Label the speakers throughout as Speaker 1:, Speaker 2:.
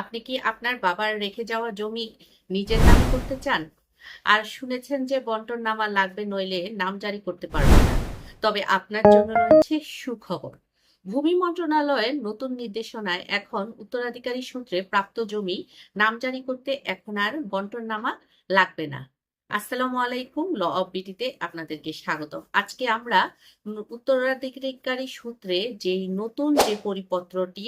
Speaker 1: আপনি কি আপনার বাবার রেখে যাওয়া জমি নিজের নাম করতে চান? আর শুনেছেন যে বন্টন নামা লাগবে নইলে নাম জারি করতে পারবেন না। তবে আপনার জন্য রয়েছে সুখবর। ভূমি মন্ত্রণালয়ের নতুন নির্দেশনায় এখন উত্তরাধিকারী সূত্রে প্রাপ্ত জমি নাম জারি করতে এখন আর বন্টন নামা লাগবে না। আসসালামু আলাইকুম, ল অফ বিটিতে আপনাদেরকে স্বাগত আজকে আমরা উত্তরাধিকারী সূত্রে যে নতুন যে পরিপত্রটি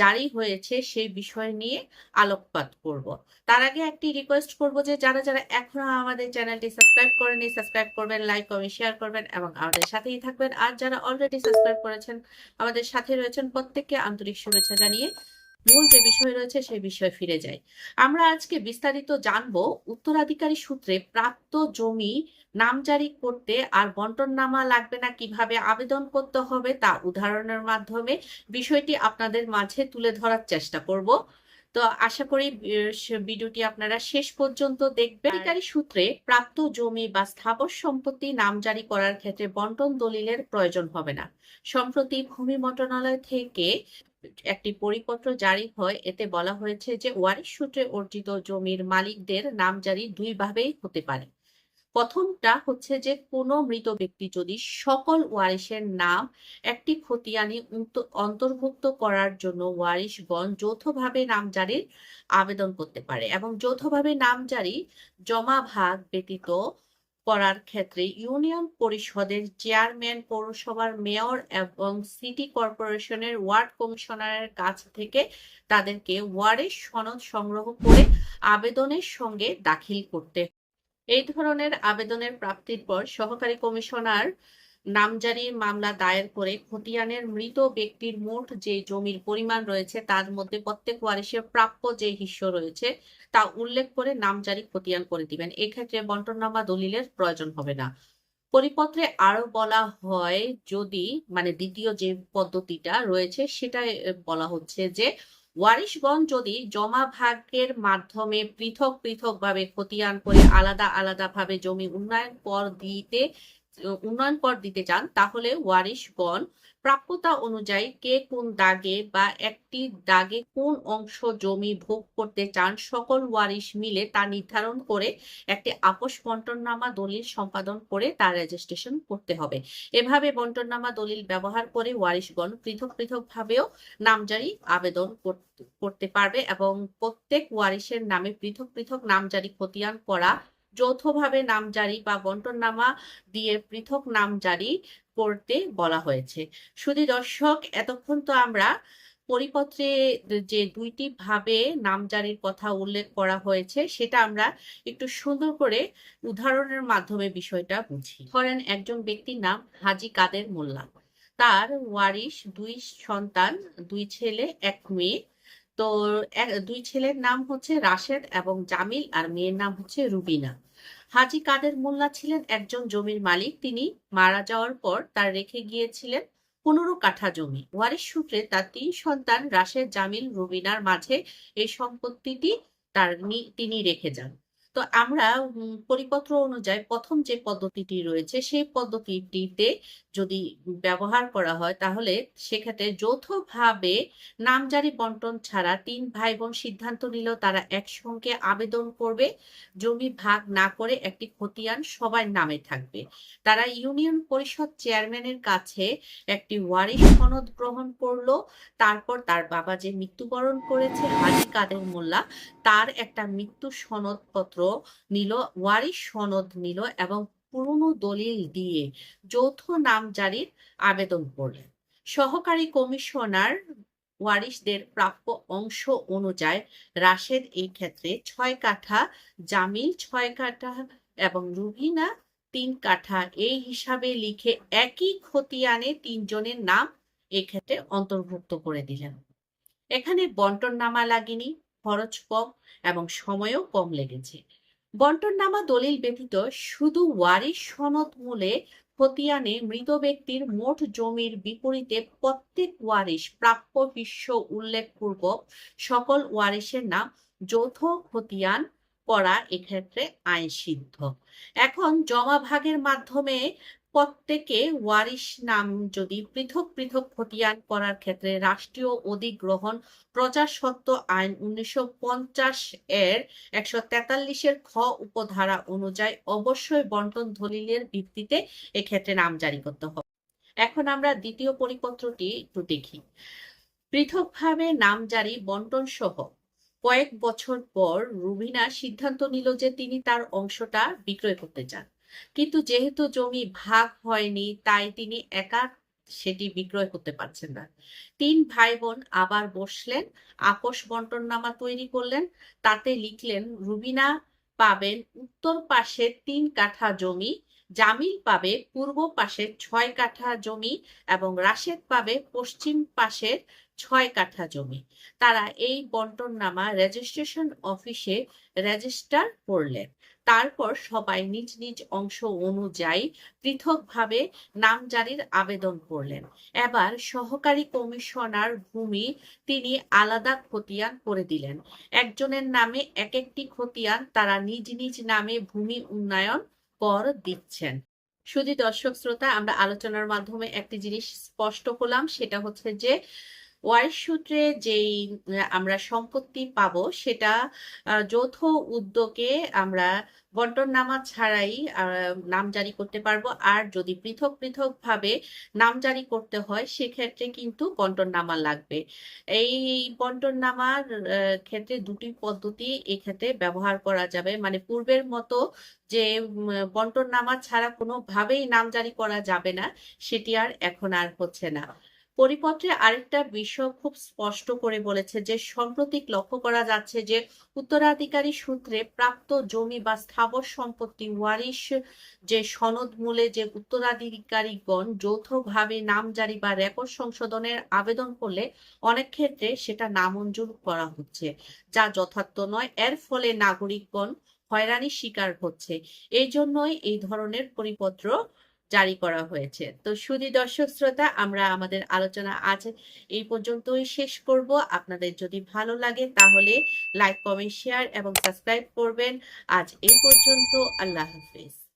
Speaker 1: জারি হয়েছে সেই বিষয় নিয়ে আলোকপাত করব। তার আগে একটি রিকোয়েস্ট করব যে, যারা যারা এখনও আমাদের চ্যানেলটি সাবস্ক্রাইব করেনি সাবস্ক্রাইব করবেন লাইক কমেন্ট শেয়ার করবেন এবং আমাদের সাথেই থাকবেন। আর যারা অলরেডি সাবস্ক্রাইব করেছেন, আমাদের সাথে রয়েছেন প্রত্যেককে আন্তরিক শুভেচ্ছা জানিয়ে মূল যে বিষয় রয়েছে সেই বিষয়ে ফিরে যাই। আমরা আজকে বিস্তারিত জানব উত্তরাধিকারী সূত্রে প্রাপ্ত জমি নামজারি করতে আর বন্টননামা লাগবে না, কীভাবে আবেদন করতে হবে তা উদাহরণের মাধ্যমে বিষয়টি আপনাদের মাঝে তুলে ধরার চেষ্টা করব। তো আশা করি ভিডিওটি আপনারা শেষ পর্যন্ত দেখবেন। অধিকারী সূত্রে প্রাপ্ত জমি বা স্থাবর সম্পত্তি নামজারি করার ক্ষেত্রে বন্টন দলিলের প্রয়োজন হবে না। সম্প্রতি ভূমি মন্ত্রণালয় থেকে একটি পরিপত্র জারি হয়। এতে বলা হয়েছে যে ওয়ারিশ সূত্রে অর্জিত জমির মালিকদের নামজারি দুইভাবেই হতে পারে। প্রথমটা হচ্ছে যে কোনো মৃত ব্যক্তি যদি সকল ওয়ারিশের নাম একটি খতিয়ানি অন্তর্ভুক্ত করার জন্য ওয়ারিশগণ যৌথভাবে নামজারির আবেদন করতে পারে এবং যৌথভাবে নামজারি জমা ভাগ ব্যতীত করার ক্ষেত্রে ইউনিয়ন পরিষদের চেয়ারম্যান, পৌরসভার মেয়র এবং সিটি কর্পোরেশনের ওয়ার্ড কমিশনারের কাছ থেকে তাদেরকে ওয়ার্ডের সনদ সংগ্রহ করে আবেদনের সঙ্গে দাখিল করতে এই ধরনের আবেদনের প্রাপ্তির পর সহকারী কমিশনার নামজারির মামলা দায়ের করে খতিয়ানের মৃত ব্যক্তির মোট যে জমির পরিমাণ রয়েছে, তার মধ্যে প্রত্যেক ওয়ারিশের প্রাপ্য যে হিস্য রয়েছে, তা উল্লেখ করে নামজারি খতিয়ান করে দিবেন। এক্ষেত্রে বন্টননামা দলিলের প্রয়োজন হবে না। পরিপত্রে আরও বলা হয়, যদি মানে দ্বিতীয় যে পদ্ধতিটা রয়েছে সেটা বলা হচ্ছে যে ওয়ারিশগণ যদি জমা ভাগের মাধ্যমে পৃথক পৃথক ভাবে খতিয়ান করে আলাদা আলাদা ভাবে জমি উন্নয়ন কর দিতে উন্নয়ন কর দিতে চান, তাহলে ওয়ারিশগণ প্রাপ্যতা অনুযায়ী কে কোন দাগে বা একটি দাগে কোন অংশ জমি ভোগ করতে চান, সকল ওয়ারিশ মিলে তা নির্ধারণ করে একটি আপোষ বন্টননামা দলিল সম্পাদন করে তার রেজিস্ট্রেশন করতে হবে। এভাবে বন্টননামা দলিল ব্যবহার করে ওয়ারিশগণ পৃথক পৃথক ভাবেও নামজারি আবেদন করতে পারবে এবং প্রত্যেক ওয়ারিশের নামে পৃথক পৃথক নামজারি খতিয়ান করা যৌথভাবে নামজারি বা বন্টননামা দিয়ে পৃথক নাম জারি করতে বলা হয়েছে। শুধু দর্শক, এতক্ষণ তো আমরা পরিপত্রে যে দুইটি ভাবে নামজারির কথা উল্লেখ করা হয়েছে, সেটা আমরা একটু সুন্দর করে উদাহরণের মাধ্যমে বিষয়টা বুঝি। ধরেন একজন ব্যক্তির নাম হাজি কাদের মোল্লা। তার ওয়ারিশ দুই সন্তান, দুই ছেলে, এক মেয়ে। তো দুই ছেলের নাম হচ্ছে রাশেদ এবং জামিল আর মেয়ের নাম হচ্ছে রুবিনা। হাজি কাদের মোল্লা ছিলেন একজন জমির মালিক। তিনি মারা যাওয়ার পর তার রেখে গিয়েছিলেন পনেরো কাঠা জমি। ওয়ারিশ সূত্রে তার তিন সন্তান রাশেদ, জামিল, রুবিনার মাঝে এই সম্পত্তিটি তার তিনি রেখে যান। তো আমরা পরিপত্র অনুযায়ী প্রথম যে পদ্ধতিটি রয়েছে, সেই পদ্ধতিটিতে যদি ব্যবহার করা হয়, তাহলে সেক্ষেত্রে যৌথভাবে নামজারি বন্টন ছাড়া তিন ভাই বোন সিদ্ধান্ত নিল তারা একসঙ্গে আবেদন করবে। জমি ভাগ না করে একটি খতিয়ান সবার নামে থাকবে। তারা ইউনিয়ন পরিষদ চেয়ারম্যানের কাছে একটি ওয়ারিশ সনদ গ্রহণ করল। তারপর তার বাবা যে মৃত্যুবরণ করেছে, হাজি কাদের মোল্লা, তার একটা মৃত্যু সনদপত্র নিল, ওয়ারিশ সনদ নিল এবং পুরনো দলিল দিয়ে যৌথ নামজারির আবেদন করলেন। সহকারী কমিশনার ওয়ারিশদের প্রাপ্য অংশ অনুযায়ী রাশেদ এই ক্ষেত্রে ছয় কাঠা, জামিল ছয় কাঠা এবং রুবিনা তিন কাঠা এই হিসাবে লিখে একই খতিয়ানে তিনজনের নাম এক্ষেত্রে অন্তর্ভুক্ত করে দিলেন। এখানে বন্টন নামা লাগেনি, খরচ কম এবং সময়ও কম লেগেছে। বন্টননামা দলিল ব্যতীত শুধু ওয়ারিশ সনদ মূলে খতিয়ানে মৃত ব্যক্তির মোট জমির বিপরীতে প্রত্যেক ওয়ারিশ প্রাপ্য বিশ্ব উল্লেখপূর্বক সকল ওয়ারিশের নাম যৌথ খতিয়ান করা এক্ষেত্রে আইন সিদ্ধ এখন জমা ভাগের মাধ্যমে প্রত্যেকে ওয়ারিশ নাম যদি পৃথক পৃথক খতিয়ান করার ক্ষেত্রে রাষ্ট্রীয় অধিগ্রহণ প্রজাস্বত্ব আইন উনিশশো পঞ্চাশ এর একশো তেতাল্লিশের খ উপধারা অনুযায়ী অবশ্যই বন্টন দলিলের ভিত্তিতে এক্ষেত্রে নাম জারি করতে হবে। এখন আমরা দ্বিতীয় পরিপত্রটি একটু দেখি। পৃথকভাবে নাম জারি বন্টন সহ কয়েক বছর পর রুবিনা সিদ্ধান্ত নিল যে তিনি তার অংশটা বিক্রয় করতে চান। কিন্তু যেহেতু জমি ভাগ হয়নি, তাই তিনি একা সেটি বিক্রয় করতে পারছেন না। তিন ভাই বোন আবার বসলেন আকস বন্টন নামা তৈরি করলেন, তাতে লিখলেন, রুবিনা পাবেন উত্তর পাশে তিন কাঠা জমি জামিল পাবে পূর্ব পাশে ছয় কাঠা জমি এবং রাশেদ পাবে পশ্চিম পাশের ছয় কাঠা জমি। তারা এই বন্টননামা রেজিস্ট্রেশন অফিসে রেজিস্টার করলেন তারপর সবাই নিজ নিজ অংশ অনুযায়ী পৃথকভাবে নামজারির আবেদন করলেন। এবার সহকারী কমিশনার ভূমি তিনি আলাদা খতিয়ান করে দিলেন। একজনের নামে এক একটি খতিয়ান তারা নিজ নিজ নামে ভূমি উন্নয়ন কর দিচ্ছেন। শুধু দর্শক শ্রোতা, আমরা আলোচনার মাধ্যমে একটি জিনিস স্পষ্ট হলাম সেটা হচ্ছে যে ওয়ারিশ সূত্রে যেই আমরা সম্পত্তি পাব সেটা যৌথ উদ্যোগে আমরা বন্টননামা ছাড়াই নাম জারি করতে পারব। আর যদি পৃথক পৃথক ভাবে নাম জারি করতে হয়, সেক্ষেত্রে কিন্তু বন্টননামা লাগবে। এই বন্টননামার ক্ষেত্রে দুটি পদ্ধতি এক্ষেত্রে ব্যবহার করা যাবে। মানে পূর্বের মতো যে বন্টননামা ছাড়া কোনোভাবেই নাম জারি করা যাবে না, সেটি আর এখন আর হচ্ছে না। পরিপত্রে আরেকটা বিষয় খুব স্পষ্ট করে বলেছে যে, সাম্প্রতিক লক্ষ্য করা যাচ্ছে যে, উত্তরাধিকারী সূত্রে প্রাপ্ত জমি বা স্থাবর সম্পত্তি ওয়ারিশ যে সনদ মূলে যে উত্তরাধিকারীগণ যৌথভাবে নামজারি বা রেকর্ড সংশোধনের আবেদন করলে অনেক ক্ষেত্রে সেটা নামঞ্জুর করা হচ্ছে, যা যথার্থ নয়। এর ফলে নাগরিকগণ হয়রানির শিকার হচ্ছে। এই জন্যই এই ধরনের পরিপত্র জারি করা হয়েছে। তো সুধী দর্শক শ্রোতা, আমরা আমাদের আলোচনা আজ এই পর্যন্তই শেষ করব। আপনাদের যদি ভালো লাগে তাহলে লাইক, কমেন্ট, শেয়ার এবং সাবস্ক্রাইব করবেন। আজ এই পর্যন্ত, আল্লাহ হাফিজ।